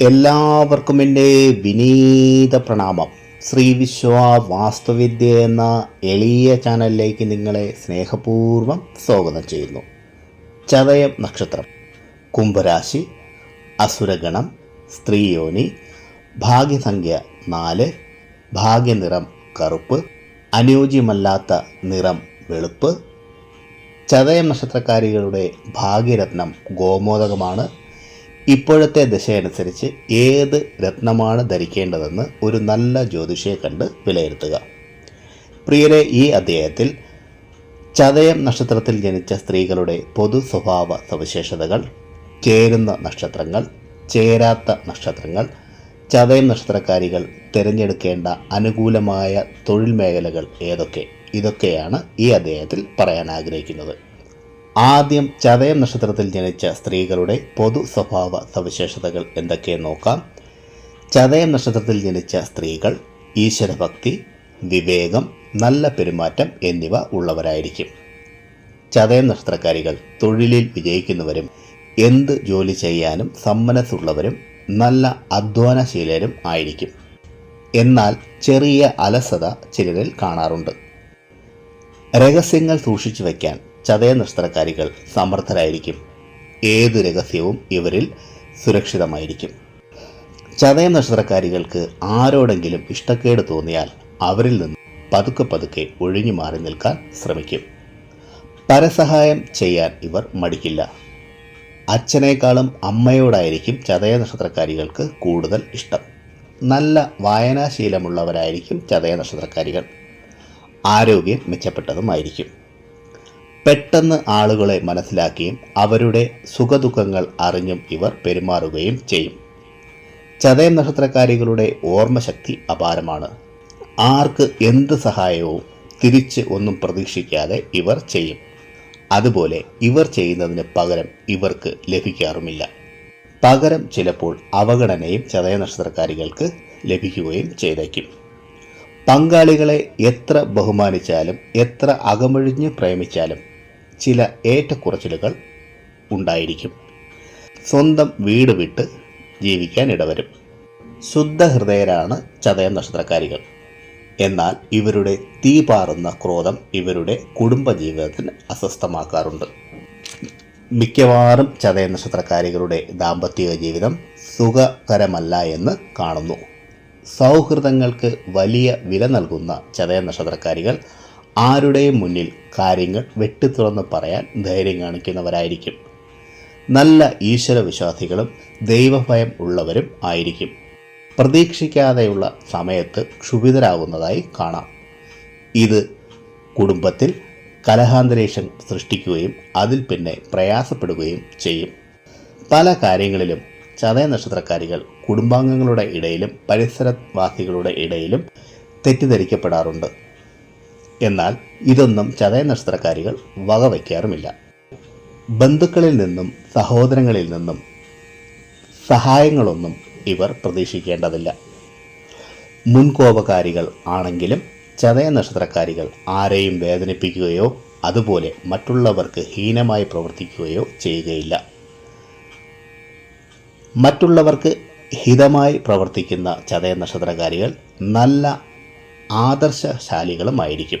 എല്ലാവർക്കും എന്റെ വിനീത പ്രണാമം. ശ്രീ വിശ്വ വാസ്തുവിദ്യ എന്ന എളിയ ചാനലിലേക്ക് നിങ്ങളെ സ്നേഹപൂർവം സ്വാഗതം ചെയ്യുന്നു. ചതയം നക്ഷത്രം കുംഭരാശി അസുരഗണം സ്ത്രീയോനി ഭാഗ്യസംഖ്യ നാല് ഭാഗ്യനിറം കറുപ്പ് അനുയോജ്യമല്ലാത്ത നിറം വെളുപ്പ്. ചതയം നക്ഷത്രക്കാരികളുടെ ഭാഗ്യരത്നം ഗോമോദകമാണ്. ഇപ്പോഴത്തെ ദശയനുസരിച്ച് ഏത് രത്നമാണ് ധരിക്കേണ്ടതെന്ന് ഒരു നല്ല ജ്യോതിഷിയെ കണ്ട് വിലയിരുത്തുക. പ്രിയരെ ഈ അധ്യായത്തിൽ ചതയം നക്ഷത്രത്തിൽ ജനിച്ച സ്ത്രീകളുടെ പൊതു സ്വഭാവ സവിശേഷതകൾ ചേരുന്ന നക്ഷത്രങ്ങൾ ചേരാത്ത നക്ഷത്രങ്ങൾ ചതയം നക്ഷത്രക്കാരികൾ തിരഞ്ഞെടുക്കേണ്ട അനുകൂലമായ തൊഴിൽ മേഖലകൾ ഏതൊക്കെ? ഇതൊക്കെയാണ് ഈ അധ്യായത്തിൽ പറയാൻ ആഗ്രഹിക്കുന്നത്. ആദ്യം ചതയം നക്ഷത്രത്തിൽ ജനിച്ച സ്ത്രീകളുടെ പൊതു സ്വഭാവ സവിശേഷതകൾ എന്തൊക്കെ നോക്കാം? ചതയം നക്ഷത്രത്തിൽ ജനിച്ച സ്ത്രീകൾ ഈശ്വരഭക്തി വിവേകം നല്ല പെരുമാറ്റം എന്നിവ ഉള്ളവരായിരിക്കും. ചതയം നക്ഷത്രക്കാരികൾ തൊഴിലിൽ വിജയിക്കുന്നവരും എന്ത് ജോലി ചെയ്യാനും സമ്മനസ്സുള്ളവരും നല്ല അധ്വാനശീലരും ആയിരിക്കും. എന്നാൽ ചെറിയ അലസത ചിലരിൽ കാണാറുണ്ട്. രഹസ്യങ്ങൾ സൂക്ഷിച്ചു വയ്ക്കാൻ ചതയ നക്ഷത്രക്കാരികൾ സമർത്ഥരായിരിക്കും. ഏതു രഹസ്യവും ഇവരിൽ സുരക്ഷിതമായിരിക്കും. ചതയ നക്ഷത്രക്കാരികൾക്ക് ആരോടെങ്കിലും ഇഷ്ടക്കേട് തോന്നിയാൽ അവരിൽ നിന്ന് പതുക്കെ പതുക്കെ ഒഴിഞ്ഞു മാറി നിൽക്കാൻ ശ്രമിക്കും. പരസഹായം ചെയ്യാൻ ഇവർ മടിക്കില്ല. അച്ഛനേക്കാളും അമ്മയോടായിരിക്കും ചതയ നക്ഷത്രക്കാരികൾക്ക് കൂടുതൽ ഇഷ്ടം. നല്ല വായനാശീലമുള്ളവരായിരിക്കും ചതയ നക്ഷത്രക്കാരികൾ. ആരോഗ്യം മെച്ചപ്പെട്ടതുമായിരിക്കും. പെട്ടെന്ന് ആളുകളെ മനസ്സിലാക്കിയും അവരുടെ സുഖദുഃഖങ്ങൾ അറിഞ്ഞും ഇവർ പെരുമാറുകയും ചെയ്യും. ചതയം നക്ഷത്രക്കാരികളുടെ ഓർമ്മശക്തി അപാരമാണ്. ആർക്ക് എന്ത് സഹായവും തിരിച്ച് ഒന്നും പ്രതീക്ഷിക്കാതെ ഇവർ ചെയ്യും. അതുപോലെ ഇവർ ചെയ്യുന്നതിന് പകരം ഇവർക്ക് ലഭിക്കാറുമില്ല. പകരം ചിലപ്പോൾ അവഗണനയും ചതയ നക്ഷത്രക്കാരികൾക്ക് ലഭിക്കുകയും ചെയ്തേക്കും. പങ്കാളികളെ എത്ര ബഹുമാനിച്ചാലും എത്ര അകമൊഴിഞ്ഞ് പ്രേമിച്ചാലും ചില ഏറ്റക്കുറച്ചിലുകൾ ഉണ്ടായിരിക്കും. സ്വന്തം വീട് വിട്ട് ജീവിക്കാൻ ഇടവരും. ശുദ്ധഹൃദയരാണ് ചതയ നക്ഷത്രക്കാരികൾ. എന്നാൽ ഇവരുടെ തീ പാറുന്ന ക്രോധം ഇവരുടെ കുടുംബജീവിതത്തിന് അസ്വസ്ഥമാക്കാറുണ്ട്. മിക്കവാറും ചതയ നക്ഷത്രക്കാരികളുടെ ദാമ്പത്യ ജീവിതം സുഖകരമല്ല എന്ന് കാണുന്നു. സൗഹൃദങ്ങൾക്ക് വലിയ വില നൽകുന്ന ചതയ നക്ഷത്രക്കാരികൾ ആരുടെയും മുന്നിൽ കാര്യങ്ങൾ വെട്ടിത്തുറന്ന് പറയാൻ ധൈര്യം കാണിക്കുന്നവരായിരിക്കും. നല്ല ഈശ്വരവിശ്വാസികളും ദൈവഭയം ഉള്ളവരും ആയിരിക്കും. പ്രതീക്ഷിക്കാതെയുള്ള സമയത്ത് ക്ഷുഭിതരാകുന്നതായി കാണാം. ഇത് കുടുംബത്തിൽ കലഹാന്തരീക്ഷം സൃഷ്ടിക്കുകയും അതിൽ പിന്നെ പ്രയാസപ്പെടുകയും ചെയ്യും. പല കാര്യങ്ങളിലും ചതയ നക്ഷത്രക്കാരികൾ കുടുംബാംഗങ്ങളുടെ ഇടയിലും പരിസരവാസികളുടെ ഇടയിലും തെറ്റിദ്ധരിക്കപ്പെടാറുണ്ട്. എന്നാൽ ഇതൊന്നും ചതയ നക്ഷത്രക്കാരികൾ വകവയ്ക്കാറുമില്ല. ബന്ധുക്കളിൽ നിന്നും സഹോദരങ്ങളിൽ നിന്നും സഹായങ്ങളൊന്നും ഇവർ പ്രതീക്ഷിക്കേണ്ടതില്ല. മുൻകോപകാരികൾ ആണെങ്കിലും ചതയ നക്ഷത്രക്കാരികൾ ആരെയും വേദനിപ്പിക്കുകയോ അതുപോലെ മറ്റുള്ളവർക്ക് ഹീനമായി പ്രവർത്തിക്കുകയോ ചെയ്യുകയില്ല. മറ്റുള്ളവർക്ക് ഹിതമായി പ്രവർത്തിക്കുന്ന ചതയ നക്ഷത്രകാരികൾ നല്ല ആദർശശാലികളുമായിരിക്കും.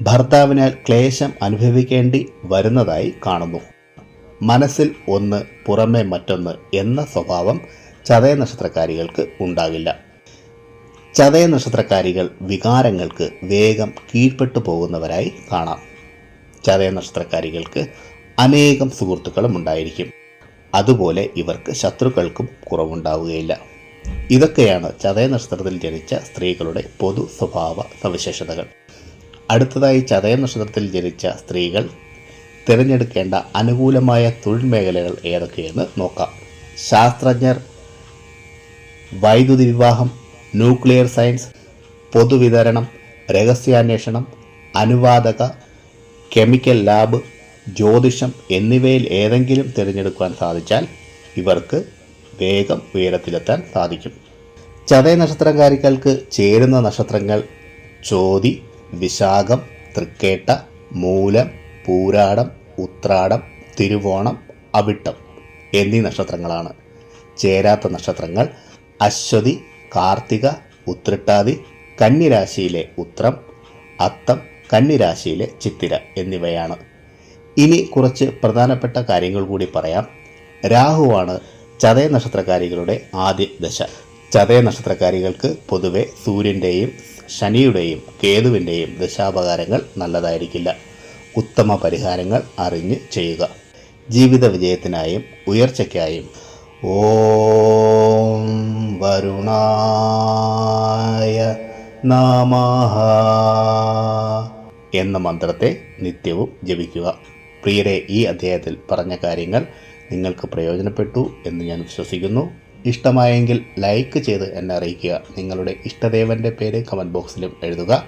ഭർത്താവിനാൽ ക്ലേശം അനുഭവിക്കേണ്ടി വരുന്നതായി കാണുന്നു. മനസ്സിൽ ഒന്ന് പുറമെ മറ്റൊന്ന് എന്ന സ്വഭാവം ചതയ നക്ഷത്രക്കാരികൾക്ക് ഉണ്ടാകില്ല. ചതയ നക്ഷത്രക്കാരികൾ വികാരങ്ങൾക്ക് വേഗം കീഴ്പ്പെട്ടു പോകുന്നവരായി കാണാം. ചതയ നക്ഷത്രക്കാരികൾക്ക് അനേകം സുഹൃത്തുക്കളും ഉണ്ടായിരിക്കും. അതുപോലെ ഇവർക്ക് ശത്രുക്കൾക്കും കുറവുണ്ടാവുകയില്ല. ഇതൊക്കെയാണ് ചതയ നക്ഷത്രത്തിൽ ജനിച്ച സ്ത്രീകളുടെ പൊതു സ്വഭാവ സവിശേഷതകൾ. അടുത്തതായി ചതയ നക്ഷത്രത്തിൽ ജനിച്ച സ്ത്രീകൾ തിരഞ്ഞെടുക്കേണ്ട അനുകൂലമായ തൊഴിൽ മേഖലകൾ ഏതൊക്കെയെന്ന് നോക്കാം. ശാസ്ത്രജ്ഞർ വൈദ്യുതി വിവാഹം ന്യൂക്ലിയർ സയൻസ് പൊതുവിതരണം രഹസ്യാന്വേഷണം അനുവാദക കെമിക്കൽ ലാബ് ജ്യോതിഷം എന്നിവയിൽ ഏതെങ്കിലും തിരഞ്ഞെടുക്കുവാൻ സാധിച്ചാൽ ഇവർക്ക് വേഗം ഉയരത്തിലെത്താൻ സാധിക്കും. ചതയ നക്ഷത്രക്കാരികൾക്ക് ചേരുന്ന നക്ഷത്രങ്ങൾ ചോതി വിശാഖം തൃക്കേട്ട മൂലം പൂരാടം ഉത്രാടം തിരുവോണം അവിട്ടം എന്നീ നക്ഷത്രങ്ങളാണ്. ചേരാത്ത നക്ഷത്രങ്ങൾ അശ്വതി കാർത്തിക ഉത്രട്ടാതി കന്നിരാശിയിലെ ഉത്രം അത്തം കന്നിരാശിയിലെ ചിത്തിര എന്നിവയാണ്. ഇനി കുറച്ച് പ്രധാനപ്പെട്ട കാര്യങ്ങൾ കൂടി പറയാം. രാഹുവാണ് ചതയ നക്ഷത്രകാരികളുടെ ആദ്യ ദശ. ചതയ നക്ഷത്രകാരികൾക്ക് പൊതുവെ സൂര്യന്റെയും ശനിയുടെയും കേതുവിന്റെയും ദശാപകാരങ്ങൾ നല്ലതായിരിക്കില്ല. ഉത്തമ പരിഹാരങ്ങൾ അറിഞ്ഞ് ചെയ്യുക. ജീവിത വിജയത്തിനായും ഉയർച്ചയ്ക്കായും ഓം വരുണായ നമഃ എന്ന മന്ത്രത്തെ നിത്യവും ജപിക്കുക. പ്രിയരെ ഈ അധ്യായത്തിൽ പറഞ്ഞ കാര്യങ്ങൾ നിങ്ങൾക്ക് പ്രയോജനപ്പെട്ടു എന്ന് ഞാൻ വിശ്വസിക്കുന്നു. ഇഷ്ടമായെങ്കിൽ ലൈക്ക് ചെയ്ത് എന്നെ അറിയിക്കുക. നിങ്ങളുടെ ഇഷ്ടദേവന്റെ പേര് കമന്റ് ബോക്സിലും എഴുതുക.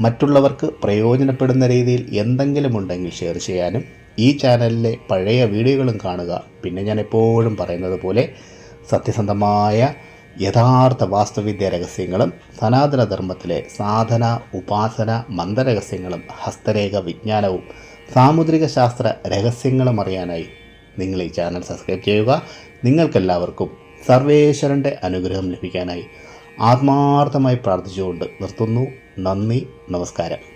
മറ്റുള്ളവർക്ക് പ്രയോജനപ്പെടുന്ന രീതിയിൽ എന്തെങ്കിലും ഉണ്ടെങ്കിൽ ഷെയർ ചെയ്യാനും ഈ ചാനലിലെ പഴയ വീഡിയോകളും കാണുക. പിന്നെ ഞാൻ എപ്പോഴും പറയുന്നത് പോലെ സത്യസന്ധമായ യഥാർത്ഥ വാസ്തുവിദ്യ രഹസ്യങ്ങളും സനാതനധർമ്മത്തിലെ സാധന ഉപാസന മന്ത്രരഹസ്യങ്ങളും ഹസ്തരേഖ വിജ്ഞാനവും സാമുദ്രിക ശാസ്ത്ര രഹസ്യങ്ങളും അറിയാനായി നിങ്ങൾ ഈ ചാനൽ സബ്സ്ക്രൈബ് ചെയ്യുക. നിങ്ങൾക്കെല്ലാവർക്കും സർവേശ്വരന്റെ അനുഗ്രഹം ലഭിക്കാനായി ആത്മാർത്ഥമായി പ്രാർത്ഥിച്ചുകൊണ്ട് നിർത്തുന്നു. നന്ദി നമസ്കാരം.